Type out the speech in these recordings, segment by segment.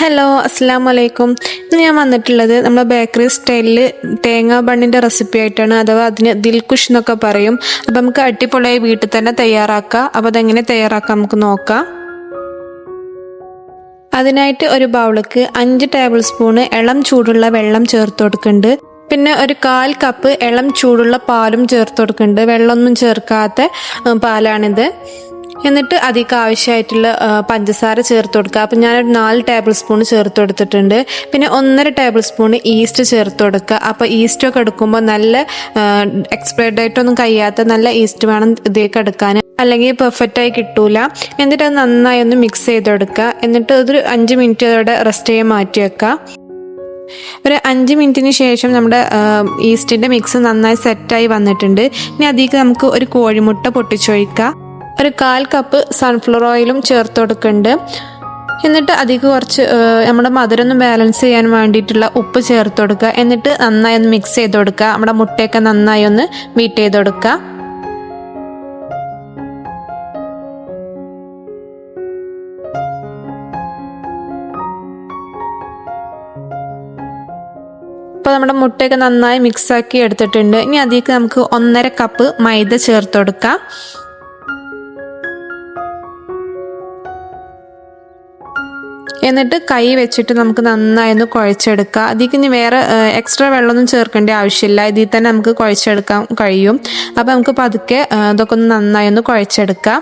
Hello അസ്സാം വലൈക്കും ഇന്ന് ഞാൻ വന്നിട്ടുള്ളത് നമ്മുടെ ബേക്കറി സ്റ്റൈലിൽ തേങ്ങാ ബണ്ണിന്റെ റെസിപ്പി ആയിട്ടാണ്. അഥവാ അതിന് ദിൽകുഷ് എന്നൊക്കെ പറയും. അപ്പം നമുക്ക് അടിപൊളിയായി വീട്ടിൽ തന്നെ തയ്യാറാക്കാം. അപ്പോൾ അതെങ്ങനെ തയ്യാറാക്കാം നമുക്ക് നോക്കാം. അതിനായിട്ട് ഒരു ബൗളിക്ക് അഞ്ച് ടേബിൾ സ്പൂണ് ഇളം ചൂടുള്ള വെള്ളം ചേർത്ത് കൊടുക്കുന്നുണ്ട്. പിന്നെ ഒരു കാൽ കപ്പ് ഇളം ചൂടുള്ള പാലും ചേർത്ത് കൊടുക്കുന്നുണ്ട്. വെള്ളമൊന്നും ചേർക്കാത്ത പാലാണിത്. എന്നിട്ട് അതിലേക്ക് ആവശ്യമായിട്ടുള്ള പഞ്ചസാര ചേർത്ത് കൊടുക്കുക. അപ്പം ഞാനൊരു നാല് ടേബിൾ സ്പൂൺ ചേർത്ത് കൊടുത്തിട്ടുണ്ട്. പിന്നെ ഒന്നര ടേബിൾ സ്പൂൺ ഈസ്റ്റ് ചേർത്ത് കൊടുക്കുക. അപ്പോൾ ഈസ്റ്റൊക്കെ എടുക്കുമ്പോൾ നല്ല എക്സ്പയർഡ് ആയിട്ടൊന്നും കഴിയാത്ത നല്ല ഈസ്റ്റ് വേണം ഇതിലേക്ക് എടുക്കാൻ. അല്ലെങ്കിൽ പെർഫെക്റ്റ് ആയി കിട്ടൂല. എന്നിട്ട് അത് നന്നായി ഒന്ന് മിക്സ് ചെയ്തെടുക്കുക എന്നിട്ട് അതൊരു അഞ്ച് മിനിറ്റ് അതോടെ റെസ്റ്റ് ചെയ്യാൻ മാറ്റി വെക്കുക. ഒരു അഞ്ച് മിനിറ്റിന് ശേഷം നമ്മുടെ ഈസ്റ്റിന്റെ മിക്സ് നന്നായി സെറ്റായി വന്നിട്ടുണ്ട്. ഇനി അതിലേക്ക് നമുക്ക് ഒരു കോഴിമുട്ട പൊട്ടിച്ചൊഴിക്കാം ഒരു കാൽ കപ്പ് സൺഫ്ലവർ ഓയിലും ചേർത്ത് കൊടുക്കുന്നുണ്ട്. എന്നിട്ട് അധികം കുറച്ച് നമ്മുടെ മധുരം ഒന്ന് ബാലൻസ് ചെയ്യാൻ വേണ്ടിയിട്ടുള്ള ഉപ്പ് ചേർത്ത് കൊടുക്കുക. എന്നിട്ട് നന്നായി ഒന്ന് മിക്സ് ചെയ്ത് കൊടുക്കുക. നമ്മുടെ മുട്ടയൊക്കെ നന്നായി ഒന്ന് ബീറ്റ് ചെയ്ത് കൊടുക്കുക. അപ്പോൾ നമ്മുടെ മുട്ടയൊക്കെ നന്നായി മിക്സാക്കി എടുത്തിട്ടുണ്ട്. ഇനി അതിലേക്ക് നമുക്ക് ഒന്നര കപ്പ് മൈദ ചേർത്ത് കൊടുക്കാം. എന്നിട്ട് കൈ വെച്ചിട്ട് നമുക്ക് നന്നായി ഒന്ന് കുഴച്ചെടുക്കാം. അതിലേക്ക് ഇനി വേറെ എക്സ്ട്രാ വെള്ളമൊന്നും ചേർക്കേണ്ട ആവശ്യമില്ല. ഇതിൽ തന്നെ നമുക്ക് കുഴച്ചെടുക്കാൻ കഴിയും. അപ്പോൾ നമുക്ക് പതുക്കെ ഇതൊക്കെ ഒന്ന് നന്നായി ഒന്ന് കുഴച്ചെടുക്കാം.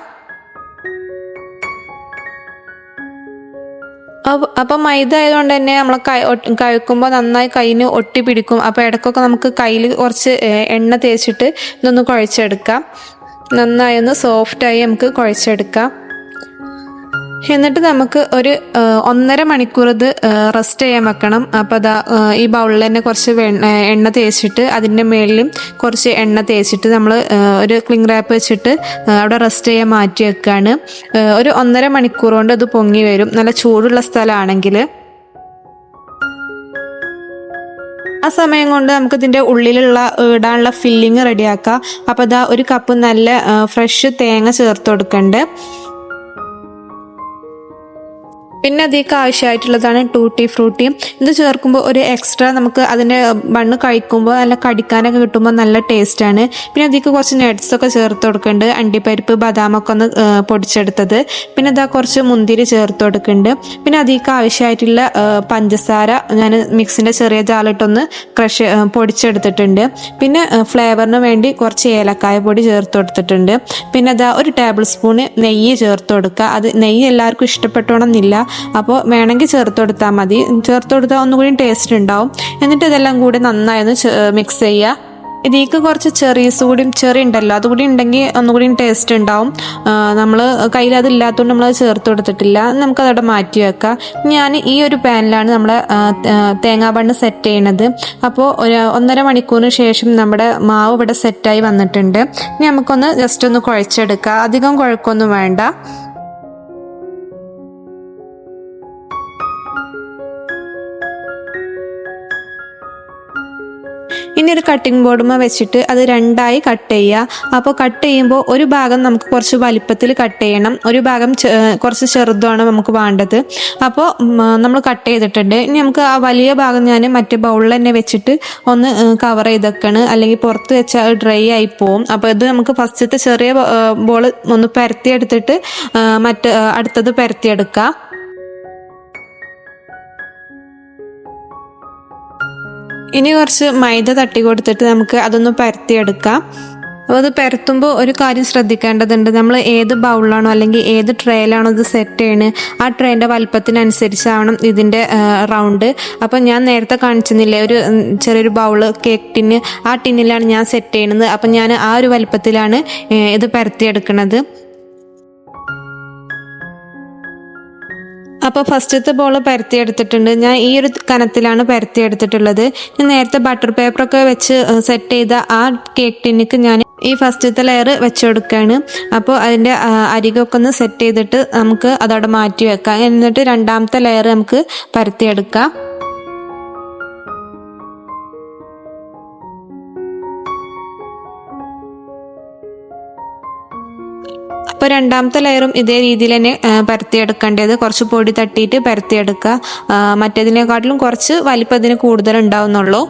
അപ്പൊ മൈദ ആയതുകൊണ്ട് തന്നെ നമ്മൾ കഴിക്കുമ്പോൾ നന്നായി കൈയിന് ഒട്ടി പിടിക്കും. അപ്പോൾ ഇടയ്ക്കൊക്കെ നമുക്ക് കയ്യിൽ കുറച്ച് എണ്ണ തേച്ചിട്ട് ഇതൊന്ന് കുഴച്ചെടുക്കാം. നന്നായി ഒന്ന് സോഫ്റ്റായി നമുക്ക് കുഴച്ചെടുക്കാം. എന്നിട്ട് നമുക്ക് ഒരു ഒന്നര മണിക്കൂർ ഇത് റെസ്റ്റ് ചെയ്യാൻ വെക്കണം. അപ്പോൾ അതാ ഈ ബൗളിൽ തന്നെ കുറച്ച് എണ്ണ തേച്ചിട്ട് അതിന്റെ മേളിലും കുറച്ച് എണ്ണ തേച്ചിട്ട് നമ്മൾ ഒരു ക്ലിംഗ് റാപ്പ് വെച്ചിട്ട് അവിടെ റെസ്റ്റ് ചെയ്യാൻ മാറ്റി വെക്കുകയാണ് ഒരു ഒന്നര മണിക്കൂർ കൊണ്ട് അത് പൊങ്ങി വരും. നല്ല ചൂടുള്ള സ്ഥലമാണെങ്കിൽ. ആ സമയം കൊണ്ട് നമുക്ക് ഇതിന്റെ ഉള്ളിലുള്ള ഇടാനുള്ള ഫില്ലിങ് റെഡിയാക്കാം അപ്പോൾ ഇതാ ഒരു കപ്പ് നല്ല ഫ്രഷ് തേങ്ങ ചേർത്ത് കൊടുക്കണ്ട്. പിന്നെ അതിലേക്ക് ആവശ്യമായിട്ടുള്ളതാണ് ടൂട്ടി ഫ്രൂട്ടിയും ഇത് ചേർക്കുമ്പോൾ ഒരു എക്സ്ട്രാ നമുക്ക് അതിന്റെ മണ്ണ് കഴിക്കുമ്പോൾ നല്ല കടിക്കാനൊക്കെ കിട്ടുമ്പോൾ നല്ല ടേസ്റ്റാണ് പിന്നെ അതിലേക്ക് കുറച്ച് ഒക്കെ ചേർത്ത് കൊടുക്കുന്നുണ്ട്. അണ്ടിപ്പരിപ്പ് ബദാമൊക്കെ ഒന്ന് പൊടിച്ചെടുത്തത്. പിന്നെ ഇതാ കുറച്ച് മുന്തിരി ചേർത്ത് കൊടുക്കുന്നുണ്ട്. പിന്നെ അതിലേക്ക് ആവശ്യമായിട്ടുള്ള പഞ്ചസാര ഞാൻ മിക്സിന്റെ ചെറിയ ജാലിട്ടൊന്ന് ക്രഷ് പൊടിച്ചെടുത്തിട്ടുണ്ട്. പിന്നെ ഫ്ലേവറിന് വേണ്ടി കുറച്ച് ഏലക്കായ പൊടി ചേർത്ത് കൊടുത്തിട്ടുണ്ട്. പിന്നെ അതാ ഒരു ടേബിൾ സ്പൂണ് നെയ്യ് ചേർത്ത് കൊടുക്കുക. അത് നെയ്യ് എല്ലാവർക്കും ഇഷ്ടപ്പെട്ടോണമെന്നില്ല അപ്പോൾ വേണമെങ്കിൽ ചേർത്ത് കൊടുത്താൽ മതി. ചേർത്ത് കൊടുത്താൽ ഒന്നുകൂടി ടേസ്റ്റ് ഉണ്ടാവും. എന്നിട്ട് ഇതെല്ലാം കൂടി നന്നായി ഒന്ന് മിക്സ് ചെയ്യുക ഇതിലേക്ക് കുറച്ച് ചെറീസ് കൂടി ചെറി ഉണ്ടല്ലോ അതുകൂടി ഉണ്ടെങ്കിൽ ഒന്നുകൂടി ടേസ്റ്റ് ഉണ്ടാവും. നമ്മൾ കയ്യിൽ അതില്ലാത്തതുകൊണ്ട് നമ്മൾ ചേർത്ത് കൊടുത്തിട്ടില്ല. നമുക്കതവിടെ മാറ്റി വെക്കാം. ഞാൻ ഈ ഒരു പാനിലാണ് നമ്മുടെ ആ, തേങ്ങാ ബണ്ണ് സെറ്റ് ചെയ്യണത്. അപ്പോൾ ഒരു ഒന്നര മണിക്കൂറിന് ശേഷം നമ്മുടെ മാവ് ഇവിടെ സെറ്റായി വന്നിട്ടുണ്ട്. ഇനി നമുക്കൊന്ന് ജസ്റ്റ് ഒന്ന് കുഴച്ചെടുക്കാം. അധികം കുഴക്കൊന്നും വേണ്ട. ഇനി ഒരു കട്ടിംഗ് ബോർഡുമ വെച്ചിട്ട് അത് രണ്ടായി കട്ട് ചെയ്യുക അപ്പോൾ കട്ട് ചെയ്യുമ്പോൾ ഒരു ഭാഗം നമുക്ക് കുറച്ച് വലിപ്പത്തിൽ കട്ട് ചെയ്യണം. ഒരു ഭാഗം കുറച്ച് ചെറുതാണ് നമുക്ക് വേണ്ടത്. അപ്പോൾ നമ്മൾ കട്ട് ചെയ്തിട്ടുണ്ട്. ഇനി നമുക്ക് ആ വലിയ ഭാഗം ഞാൻ മറ്റേ ബൗളിൽ തന്നെ വെച്ചിട്ട് ഒന്ന് കവർ ചെയ്തേക്കാണ്. അല്ലെങ്കിൽ പുറത്ത് വെച്ചാൽ ഡ്രൈ ആയി പോവും. അപ്പോൾ ഇത് നമുക്ക് ഫസ്റ്റത്തെ ചെറിയ ബോൾ ഒന്ന് പരത്തിയെടുത്തിട്ട് മറ്റ് അടുത്തത് പരത്തിയെടുക്കാം ഇനി കുറച്ച് മൈദ തട്ടി കൊടുത്തിട്ട് നമുക്ക് അതൊന്ന് പരത്തിയെടുക്കാം. അപ്പോൾ അത് പരത്തുമ്പോൾ ഒരു കാര്യം ശ്രദ്ധിക്കേണ്ടതുണ്ട്. നമ്മൾ ഏത് ബൗളിലാണോ അല്ലെങ്കിൽ ഏത് ട്രേയിലാണോ ഇത് സെറ്റ് ചെയ്യണത് ആ ട്രേന്റെ വലുപ്പത്തിനനുസരിച്ചാവണം ഇതിന്റെ റൗണ്ട്. അപ്പോൾ ഞാൻ നേരത്തെ കാണിച്ചിരുന്നില്ലേ ഒരു ചെറിയൊരു ബൗൾ കേക്ക് ടിന്ന് ആ ടിന്നിലാണ് ഞാൻ സെറ്റ് ചെയ്യണത്. അപ്പം ഞാൻ ആ ഒരു വലുപ്പത്തിലാണ് ഇത് പരത്തിയെടുക്കുന്നത് അപ്പോൾ ഫസ്റ്റത്തെ ബോൾ പരത്തിയെടുത്തിട്ടുണ്ട് ഞാൻ ഈ ഒരു കനത്തിലാണ് പരത്തി എടുത്തിട്ടുള്ളത്. ഞാൻ നേരത്തെ ബട്ടർ പേപ്പറൊക്കെ വെച്ച് സെറ്റ് ചെയ്ത ആ കേക്ക് ടിന്നിക്ക് ഞാൻ ഈ ഫസ്റ്റത്തെ ലെയർ വെച്ച് കൊടുക്കുകയാണ് അപ്പോൾ അതിന്റെ അരികൊക്കെ ഒന്ന് സെറ്റ് ചെയ്തിട്ട് നമുക്ക് അതവിടെ മാറ്റി വെക്കാം. എന്നിട്ട് രണ്ടാമത്തെ ലെയർ നമുക്ക് പരത്തിയെടുക്കാം അപ്പോൾ രണ്ടാമത്തെ ലെയറും ഇതേ രീതിയിൽ തന്നെ പരത്തിയെടുക്കേണ്ടത്. കുറച്ച് പൊടി തട്ടിയിട്ട് പരത്തിയെടുക്കുക. മറ്റേതിനെക്കാട്ടിലും കുറച്ച് വലിപ്പത്തിന് കൂടുതൽ ഉണ്ടാവുന്നുള്ളൂ.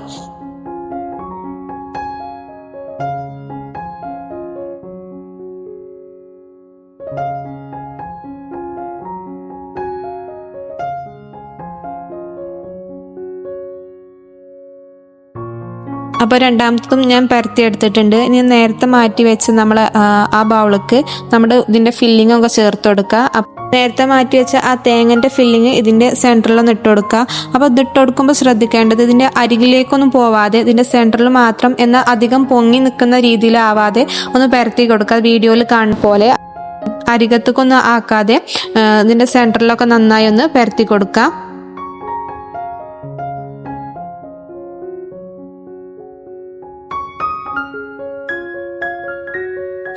അപ്പോൾ രണ്ടാമത്തതും ഞാൻ പരത്തി എടുത്തിട്ടുണ്ട്. ഇനി നേരത്തെ മാറ്റി വെച്ച് നമ്മൾ ആ ബൗളിക്ക് നമ്മുടെ ഇതിന്റെ ഫില്ലിംഗ് ഒക്കെ ചേർത്ത് കൊടുക്കുക. നേരത്തെ മാറ്റി വെച്ച ആ തേങ്ങന്റെ ഫില്ലിങ് ഇതിന്റെ സെന്ററിലൊന്ന് ഇട്ട് കൊടുക്കുക. അപ്പോൾ ഇത് ഇട്ട് കൊടുക്കുമ്പോൾ ശ്രദ്ധിക്കേണ്ടത് ഇതിന്റെ അരികിലേക്കൊന്നും പോവാതെ ഇതിന്റെ സെന്ററിൽ മാത്രം എന്നാൽ അധികം പൊങ്ങി നിൽക്കുന്ന രീതിയിലാവാതെ ഒന്ന് പരത്തി കൊടുക്കുക. വീഡിയോയിൽ കാണുന്ന പോലെ അരികത്തേക്കൊന്നും ആക്കാതെ ഇതിന്റെ ഇതിന്റെ സെന്ററിലൊക്കെ നന്നായി ഒന്ന് പരത്തി കൊടുക്കുക.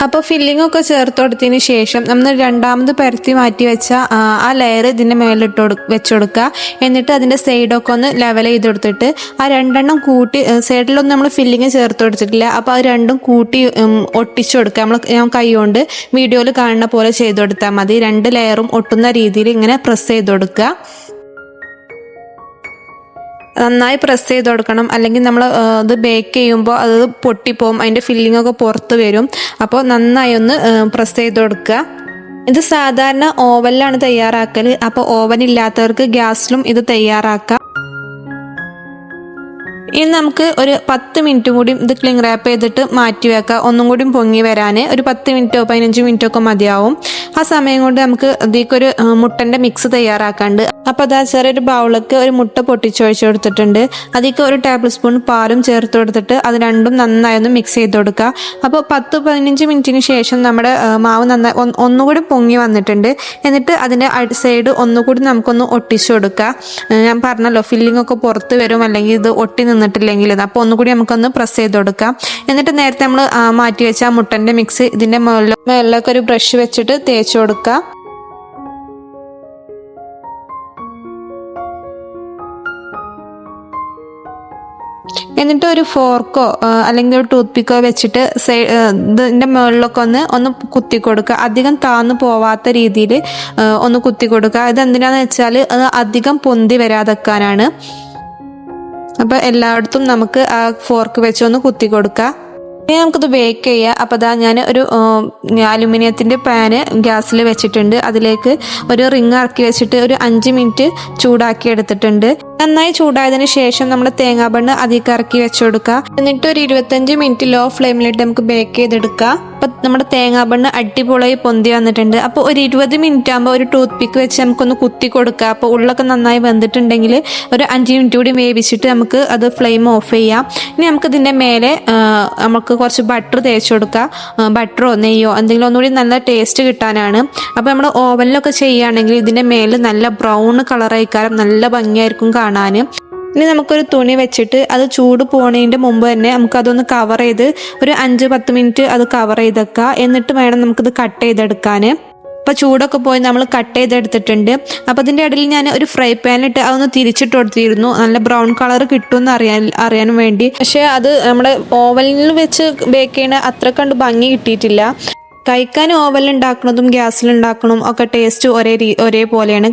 അപ്പോൾ ഫില്ലിംഗ് ഒക്കെ ചേർത്ത് കൊടുത്തതിന് ശേഷം നമ്മൾ രണ്ടാമത് പരത്തി മാറ്റി വെച്ച ആ, ലെയർ ഇതിന്റെ മേലിട്ട് വെച്ചുകൊടുക്കുക വെച്ച് കൊടുക്കുക എന്നിട്ട് അതിന്റെ സൈഡൊക്കെ ഒന്ന് ലെവൽ ചെയ്ത് കൊടുത്തിട്ട് ആ രണ്ടെണ്ണം കൂട്ടി സൈഡിലൊന്നും നമ്മൾ ഫില്ലിങ് ചേർത്ത് കൊടുത്തിട്ടില്ല അപ്പൊ അത് രണ്ടും കൂട്ടി ഒട്ടിച്ചു കൊടുക്കുക. നമ്മൾ ഞാൻ കൈ കൊണ്ട് വീഡിയോയിൽ കാണുന്ന പോലെ ചെയ്ത് കൊടുത്താൽ മതി. രണ്ട് ലെയറും ഒട്ടുന്ന രീതിയിൽ ഇങ്ങനെ പ്രസ് ചെയ്ത് കൊടുക്കുക. നന്നായി പ്രസ് ചെയ്ത് കൊടുക്കണം. അല്ലെങ്കിൽ നമ്മൾ ഇത് ബേക്ക് ചെയ്യുമ്പോൾ അത് പൊട്ടിപ്പോവും. അതിന്റെ ഫില്ലിംഗ് ഒക്കെ പുറത്ത് വരും. അപ്പോൾ നന്നായി ഒന്ന് പ്രസ് ചെയ്ത് കൊടുക്കുക. ഇത് സാധാരണ ഓവനിലാണ് തയ്യാറാക്കൽ അപ്പോൾ ഓവൻ ഇല്ലാത്തവർക്ക് ഗ്യാസിലും ഇത് തയ്യാറാക്കാം. ഇനി നമുക്ക് ഒരു പത്ത് മിനിറ്റ് കൂടി ഇത് ക്ലിങ് റാപ്പ് ചെയ്തിട്ട് മാറ്റി വെക്കാം. ഒന്നും കൂടി പൊങ്ങി വരാൻ ഒരു പത്ത് മിനിറ്റോ പതിനഞ്ച് മിനിറ്റോ ഒക്കെ മതിയാവും. ആ സമയം കൊണ്ട് നമുക്ക് ഇതിലേക്കൊരു മുട്ടന്റെ മിക്സ് തയ്യാറാക്കാണ്ട്. അപ്പോൾ അതാ ചെറിയൊരു ബൗളൊക്കെ ഒരു മുട്ട പൊട്ടിച്ചൊഴിച്ച് കൊടുത്തിട്ടുണ്ട്. അതിലേക്ക് ഒരു ടേബിൾ സ്പൂൺ പാലും ചേർത്ത് കൊടുത്തിട്ട് അത് രണ്ടും നന്നായി ഒന്ന് മിക്സ് ചെയ്ത് കൊടുക്കുക. അപ്പോൾ പത്ത് പതിനഞ്ച് മിനിറ്റിന് ശേഷം നമ്മുടെ മാവ് നന്നായി ഒന്നുകൂടി പൊങ്ങി വന്നിട്ടുണ്ട്. എന്നിട്ട് അതിന്റെ സൈഡ് ഒന്നുകൂടി നമുക്കൊന്ന് ഒട്ടിച്ചു കൊടുക്കുക. ഞാൻ പറഞ്ഞല്ലോ ഫില്ലിംഗ് ഒക്കെ പുറത്ത് വരും അല്ലെങ്കിൽ ഇത് ഒട്ടി നിന്നിട്ടില്ലെങ്കിൽ അപ്പോൾ ഒന്നുകൂടി നമുക്കൊന്ന് പ്രസ് ചെയ്ത് കൊടുക്കാം. എന്നിട്ട് നേരത്തെ നമ്മൾ മാറ്റി വെച്ച ആ മുട്ടന്റെ മിക്സ് ഇതിന്റെ മുകളിൽ മുകളിലൊക്കെ ഒരു ബ്രഷ് വെച്ചിട്ട് തേച്ച് കൊടുക്കുക എന്നിട്ട് ഒരു ഫോർക്കോ അല്ലെങ്കിൽ ഒരു ടൂത്ത് പിക്കോ വെച്ചിട്ട് ഇതിന്റെ മുകളിലൊക്കെ ഒന്ന് ഒന്ന് കുത്തി കൊടുക്കുക. അധികം താന്നു പോവാത്ത രീതിയിൽ ഒന്ന് കുത്തി കൊടുക്കുക. ഇത് എന്തിനാന്ന് വെച്ചാൽ അത് അധികം പൊന്തി വരാതെക്കാനാണ് അപ്പോൾ എല്ലായിടത്തും നമുക്ക് ആ ഫോർക്ക് വെച്ച് ഒന്ന് കുത്തി കൊടുക്കാം. ഇനി നമുക്കിത് ബേക്ക് ചെയ്യാം. അപ്പോൾ അതാ ഞാൻ ഒരു അലുമിനിയത്തിന്റെ പാന് ഗ്യാസിൽ വെച്ചിട്ടുണ്ട്. അതിലേക്ക് ഒരു റിങ് ഇറക്കി വെച്ചിട്ട് ഒരു അഞ്ച് മിനിറ്റ് ചൂടാക്കി എടുത്തിട്ടുണ്ട്. നന്നായി ചൂടായതിനു ശേഷം നമ്മൾ തേങ്ങാബണ്ണ് അതിലേക്ക് ഇറക്കി വെച്ചുകൊടുക്കുക എന്നിട്ട് ഒരു ഇരുപത്തഞ്ച് മിനിറ്റ് ലോ ഫ്ലെയിമിലിട്ട് നമുക്ക് ബേക്ക് ചെയ്തെടുക്കുക. അപ്പം നമ്മുടെ തേങ്ങാബണ്ണ് അടിപൊളിയായി പൊന്തി വന്നിട്ടുണ്ട്. അപ്പോൾ ഒരു ഇരുപത് മിനിറ്റ് ആകുമ്പോൾ ഒരു ടൂത്ത് പിക്ക് വെച്ച് നമുക്കൊന്ന് കുത്തി കൊടുക്കുക. അപ്പോൾ ഉള്ളൊക്കെ നന്നായി വെന്തിട്ടുണ്ടെങ്കിൽ ഒരു അഞ്ച് മിനിറ്റ് കൂടി വേവിച്ചിട്ട് നമുക്ക് അത് ഫ്ലെയിം ഓഫ് ചെയ്യാം. ഇനി നമുക്ക് ഇതിന്റെ മേലെ നമുക്ക് കുറച്ച് ബട്ടർ തേച്ച് കൊടുക്കുക. ബട്ടറോ നെയ്യോ എന്തെങ്കിലും ഒന്നുകൂടി നല്ല ടേസ്റ്റ് കിട്ടാനാണ്. അപ്പോൾ നമ്മൾ ഓവനിലൊക്കെ ചെയ്യുകയാണെങ്കിൽ ഇതിന്റെ മേലെ നല്ല ബ്രൗൺ കളറായിക്കാരം നല്ല ഭംഗിയായിരിക്കും കാണാൻ. ഇനി നമുക്കൊരു തുണി വെച്ചിട്ട് അത് ചൂട് പോണതിന്റെ മുമ്പ് തന്നെ നമുക്കതൊന്ന് കവർ ചെയ്ത് ഒരു അഞ്ച് പത്ത് മിനിറ്റ് അത് കവർ ചെയ്തേക്കുക എന്നിട്ട് വേണം നമുക്കിത് കട്ട് ചെയ്തെടുക്കാൻ. അപ്പോൾ ചൂടൊക്കെ പോയി നമ്മൾ കട്ട് ചെയ്തെടുത്തിട്ടുണ്ട്. അപ്പോൾ അതിന്റെ ഇടയിൽ ഞാൻ ഒരു ഫ്രൈ പാനിലിട്ട് അതൊന്ന് തിരിച്ചിട്ട് കൊടുത്തിരുന്നു. നല്ല ബ്രൗൺ കളർ കിട്ടുമെന്ന് അറിയാൻ അറിയാൻ വേണ്ടി. പക്ഷേ അത് നമ്മുടെ ഓവനിൽ വെച്ച് ബേക്ക് ചെയ്യണ അത്ര കണ്ട് ഭംഗി കിട്ടിയിട്ടില്ല. കഴിക്കാൻ ഓവലുണ്ടാക്കുന്നതും ഉണ്ടാക്കണതും ഒക്കെ ടേസ്റ്റ് ഒരേ രീ ഒരേപോലെയാണ്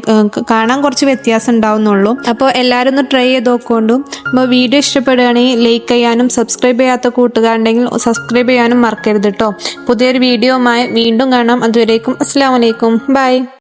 കാണാൻ കുറച്ച് വ്യത്യാസം ഉണ്ടാവുന്നുള്ളൂ അപ്പോൾ എല്ലാവരും ഒന്ന് ട്രൈ ചെയ്ത് നോക്കൊണ്ടു. അപ്പോൾ വീഡിയോ ഇഷ്ടപ്പെടുകയാണെങ്കിൽ ലൈക്ക് ചെയ്യാനും സബ്സ്ക്രൈബ് ചെയ്യാത്ത കൂട്ടുകാരുണ്ടെങ്കിൽ സബ്സ്ക്രൈബ് ചെയ്യാനും മറക്കരുത് കേട്ടോ പുതിയൊരു വീഡിയോയുമായി വീണ്ടും കാണാം. അതുവരേക്കും അസ്സാം വലൈക്കും ബൈ